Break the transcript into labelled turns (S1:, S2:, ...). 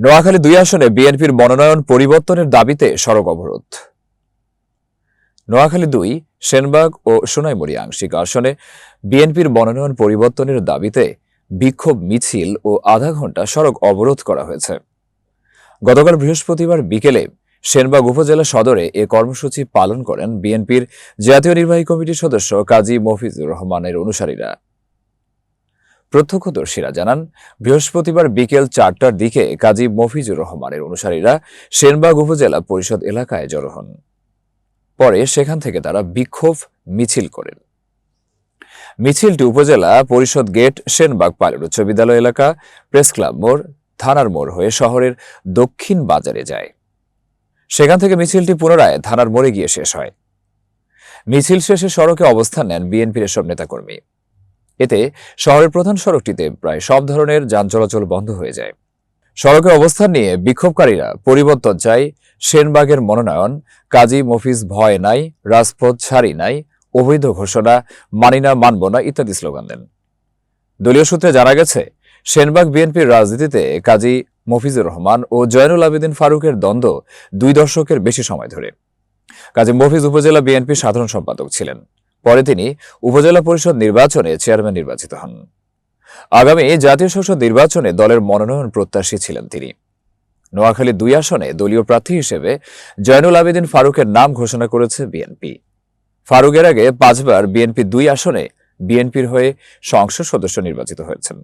S1: নোয়াখালী দুই আসনে বিএনপির মনোনয়ন পরিবর্তনের দাবিতে সড়ক অবরোধ। নোয়াখালী দুই, সেনবাগ ও সোনাইমুড়ি আংশিক আসনে বিএনপির মনোনয়ন পরিবর্তনের দাবিতে বিক্ষোভ মিছিল ও আধা ঘণ্টা সড়ক অবরোধ করা হয়েছে। গতকাল বৃহস্পতিবার বিকেলে সেনবাগ উপজেলা সদরে এ কর্মসূচি পালন করেন বিএনপির জাতীয় নির্বাহী কমিটির সদস্য কাজী মফিজুর রহমানের অনুসারীরা। প্রত্যক্ষদর্শীরা জানান, বৃহস্পতিবার বিকেল চারটার দিকে কাজী মফিজুর রহমানের অনুসারীরা সেনবাগ উপজেলা পরিষদ এলাকায় জড়ো হন। পরে সেখান থেকে তারা বিক্ষোভ মিছিল করেন। মিছিলটি উপজেলা পরিষদ গেট, সেনবাগ পাইলট উচ্চ বিদ্যালয় এলাকা, প্রেস ক্লাব মোড়, থানার মোড় হয়ে শহরের দক্ষিণ বাজারে যায়। সেখান থেকে মিছিলটি পুনরায় থানার মোড়ে গিয়ে শেষ হয়। মিছিল শেষে সড়কে অবস্থান নেন বিএনপির এসব নেতাকর্মী। এতে শহরের প্রধান সড়কটিতে প্রায় সব ধরনের যান চলাচল বন্ধ হয়ে যায়। সড়কে অবস্থান নিয়ে বিক্ষোভকারীরা পরিবর্তন চাই সেনবাগের মনোনয়ন, কাজী মফিজ ভয় নাই, রাজপথ ছাড়ি নাই, অবৈধ ঘোষণা, মানি না, মানব না ইত্যাদি স্লোগান দেন। দলীয় সূত্রে জানা গেছে, সেনবাগ বিএনপির রাজনীতিতে কাজী মফিজুর রহমান ও জয়নুল আবেদিন ফারুকের দ্বন্দ্ব দুই দশকের বেশি সময় ধরে। কাজী মফিজ উপজেলা বিএনপির সাধারণ সম্পাদক ছিলেন। পরে তিনি উপজেলা পরিষদ নির্বাচনে চেয়ারম্যান নির্বাচিত হন। আগামী জাতীয় সংসদ নির্বাচনে দলের মনোনয়ন প্রত্যাশী ছিলেন তিনি। নোয়াখালী দুই আসনে দলীয় প্রার্থী হিসেবে জয়নুল আবেদিন ফারুকের নাম ঘোষণা করেছে বিএনপি। ফারুকের আগে পাঁচবার বিএনপি দুই আসনে বিএনপির হয়ে সংসদ সদস্য নির্বাচিত হয়েছেন।